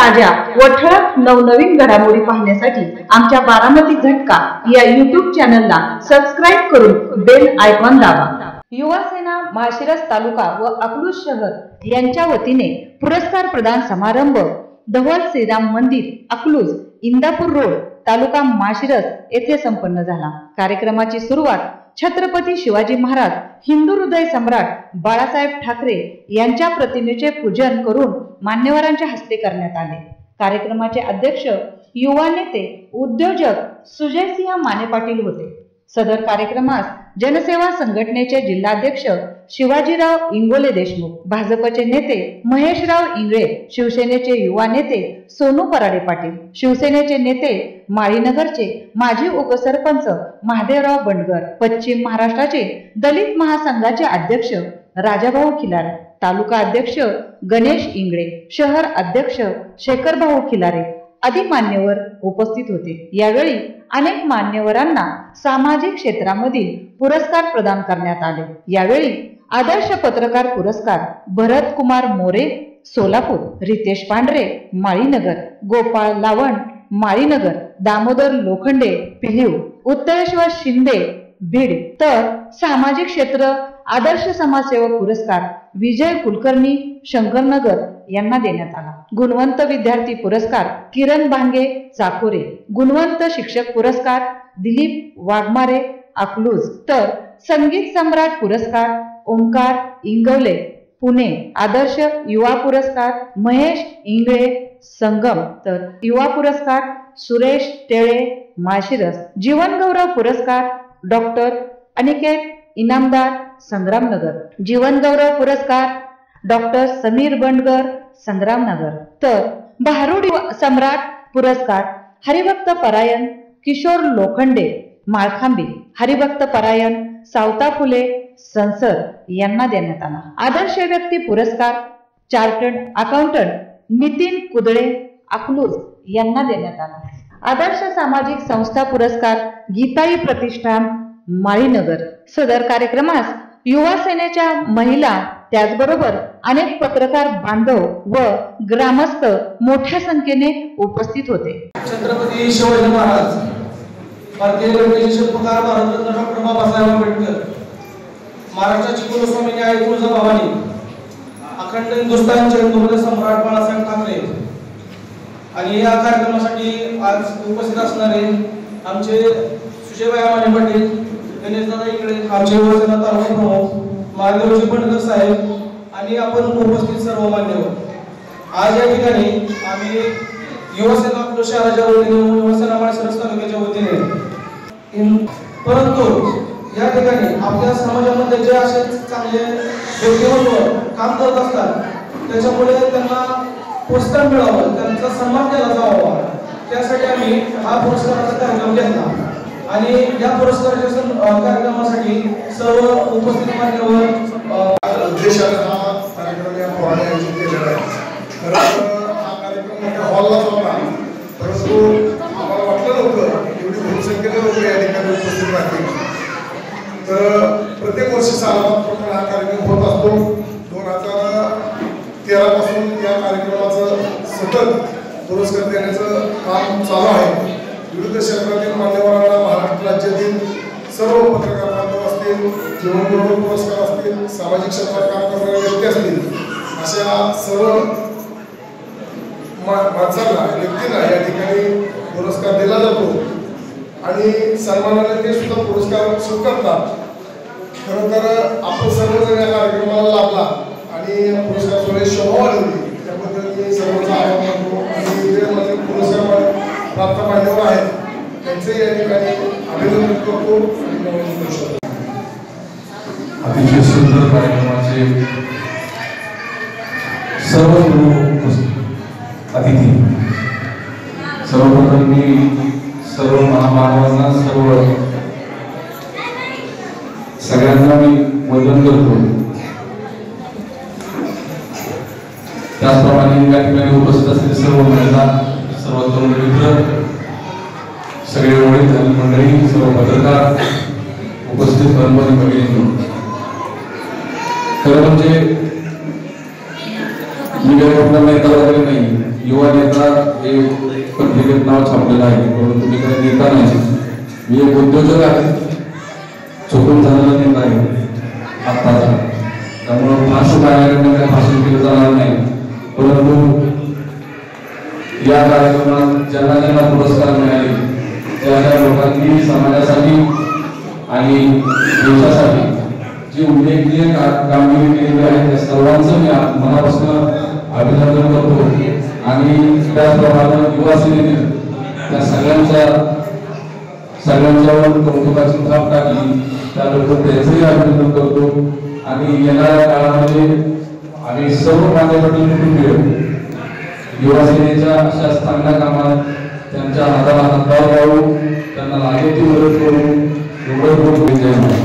ताज्या व ठळक नवनवीन घडामोडी पाहण्यासाठी आमच्या बारामती झटका या युट्यूब चॅनलला सबस्क्राईब करून बेल आयकॉन दाबा. युवा सेना माळशिरस तालुका व अकलूज शहर यांच्या वतीने पुरस्कार प्रदान समारंभ धवल श्रीराम मंदिर अकलूज इंदापूर रोड तालुका माशिरस येथे संपन्न झाला. कार्यक्रमाची सुरुवात छत्रपती शिवाजी महाराज हिंदू हृदय सम्राट बाळासाहेब ठाकरे यांच्या प्रतिमेचे पूजन करून मान्यवरांच्या हस्ते करण्यात आले. कार्यक्रमाचे अध्यक्ष युवा नेते उद्योजक सुजयसिंह माने पाटील होते. सदर कार्यक्रमास जनसेवा संघटनेचे जिल्हाध्यक्ष शिवाजीराव इंगोले देशमुख भाजपचे नेते महेशराव इंगळे शिवसेनेचे युवा नेते सोनू पराडे पाटील शिवसेनेचे नेते माळीनगरचे माजी उपसरपंच महादेवराव बंडगर पश्चिम महाराष्ट्राचे दलित महासंघाचे अध्यक्ष राजाभाऊ खिलारे तालुका अध्यक्ष गणेश इंगळे शहर अध्यक्ष शेखरभाऊ खिलारे आदी मान्यवर उपस्थित होते. यावेळी अनेक मान्यवरांना सामाजिक क्षेत्रामधील पुरस्कार प्रदान करण्यात आले. यावेळी आदर्श पत्रकार पुरस्कार भरत कुमार मोरे सोलापूर रितेश पांढरे माळीनगर गोपाळ लावण माळीनगर दामोदर लोखंडे पिलिव उत्तरेश्वर शिंदे भिडे. तर सामाजिक क्षेत्र आदर्श समाजसेवक पुरस्कार विजय कुलकर्णी शंकरनगर यांना देण्यात आला. गुणवंत विद्यार्थी पुरस्कार किरण भांगे चाकोरे. गुणवंत शिक्षक पुरस्कार दिलीप वाघमारे अकलूज. तर संगीत सम्राट पुरस्कार ओंकार इंगवले. पुणे आदर्श युवा पुरस्कार महेश इंगळे संगम. तर युवा पुरस्कार सुरेश टेळे माशिरस जीवनगौरव पुरस्कार डॉक्टर अनिकेत इनामदार संग्रामनगर. जीवनगौरव पुरस्कार डॉक्टर समीर बंडगर संग्रामनगर. तर भारूड सम्राट पुरस्कार हरिभक्त परायण किशोर लोखंडे माळखांबी. हरिभक्त परायण सावता फुले संसद यांना देण्यात आला. आदर्श व्यक्ती पुरस्कार चार्टर्ड अकाउंटंट नितीन कुदळे अकलूज यांना देण्यात आला. आदर्श सामाजिक संस्था पुरस्कार गीताई प्रतिष्ठान माळीनगर. सदर कार्यक्रमास युवा सेनेच्या महिला त्याचबरोबर अनेक पत्रकार बांधव व ग्रामस्थ मोठ्या संख्येने उपस्थित होते. छत्रपती शिवाजी महाराज भारतीय घटनेचे शिल्पकार भारतरत्न डॉक्टर बाबासाहेब आंबेडकर महाराष्ट्राची कुलस्वामी न्याय तुळजा भवानी अखंड हिंदुस्थान हिंदूमध्ये सम्राट बाळासाहेब ठाकरे आणि या कार्यक्रमासाठी आज उपस्थित असणारे आमचे सुजयभाई माने पाटील गणेशदादा इकडे आमचे युवसेना तालुका प्रमुख महादेवजी बंडकर साहेब आणि आपण उपस्थित सर्व मान्यवर. आज या ठिकाणी आम्ही युवसेना आपल्या शहराच्या वतीने युवसेना माळशिरस तालुक्याच्या वतीने परंतु या ठिकाणी आपल्या समाजामध्ये जे असे चांगले व्यक्तिमत्व काम करत असतात त्याच्यामुळे त्यांना पुरस्कार मिळावं त्यांचा सन्मान केला जावा. त्यासाठी आम्ही हा पुरस्काराचा कार्यक्रम घेतला. आणि या पुरस्काराच्या कार्यक्रमासाठी सर्व उपस्थित मान्यवर अं, उद्देशाने हा कार्यक्रम या पोराने परंतु आम्हाला वाटलं नव्हतं एवढी बहुसंख्येने लोक या ठिकाणी उपस्थित राहतील. तर प्रत्येक वर्षी सालाबादप्रमाणे हा कार्यक्रम होत असतो. कार्यक्रमाचं सतत पुरस्कार देण्याचं काम चालू आहे. विविध क्षेत्रातील मान्यवरांना महाराष्ट्र राज्यातील सर्व पत्रकार बांधव असतील जीवनगौरव पुरस्कार असतील सामाजिक क्षेत्रात काम करणारे व्यक्ती असतील अशा सर्व मा- माणसांना व्यक्तींना या ठिकाणी पुरस्कार दिला जातो. आणि सन्मानाने ते सुद्धा पुरस्कार स्वीकारतात खरं तर आपण सर्वजण या कार्यक्रमाला लाभला आणि पुरस्कार सोहळे आता प्राप्त मान्यवर आहेत. त्यांचे या ठिकाणी अभिनंदन करतो आणि नमन करू अतिशय सुंदर कार्यक्रमाचे सर्व उपस्थित अतिथी. सर्वप्रथम मी सर्व महामानवांना सर्व सगळ्यांना मी वंदन करतो. त्याचप्रमाणे या ठिकाणी उपस्थित असलेले सर्व महिला सर्व मित्र सगळे वडील मंडळी सर्व पत्रकार उपस्थित बंधू भगिनी खरं म्हणजे मी काही कुठला नेता वगैरे नाही. युवा नेता हे पत्रिकेत नाव छापलेलं आहे परंतु मी काही नेता नाही. मी एक उद्योजक आहे. चुकून झालेला नेता आहे. आत्ताचा. त्यामुळं भाषण माझ्याकडनं काही भाषण केलं जाणार नाही. परंतु या कार्यक्रमात ज्यांना ज्यांना पुरस्कार मिळाले. त्या त्या लोकांनी समाजासाठी आणि देशासाठी जे उल्लेखनीय कामगिरी केलेली आहे त्या सर्वांचं मी मनापासून अभिनंदन करतो. आणि त्याचप्रमाणे युवा सेनेने त्या सगळ्यांच्या सगळ्यांच्यावर कौतुकाची थाप टाकली. त्याबद्दल त्याचंही अभिनंदन करतो. आणि येणाऱ्या काळामध्ये आम्ही सर्व माझ्यासाठी पाटील कुटुंबीय युवा सेनेच्या अशा चांगल्या कामात त्यांच्या हाताला हातभार लावू त्यांना लागेल ती मदत करू एवढं खूप विजय महाराज.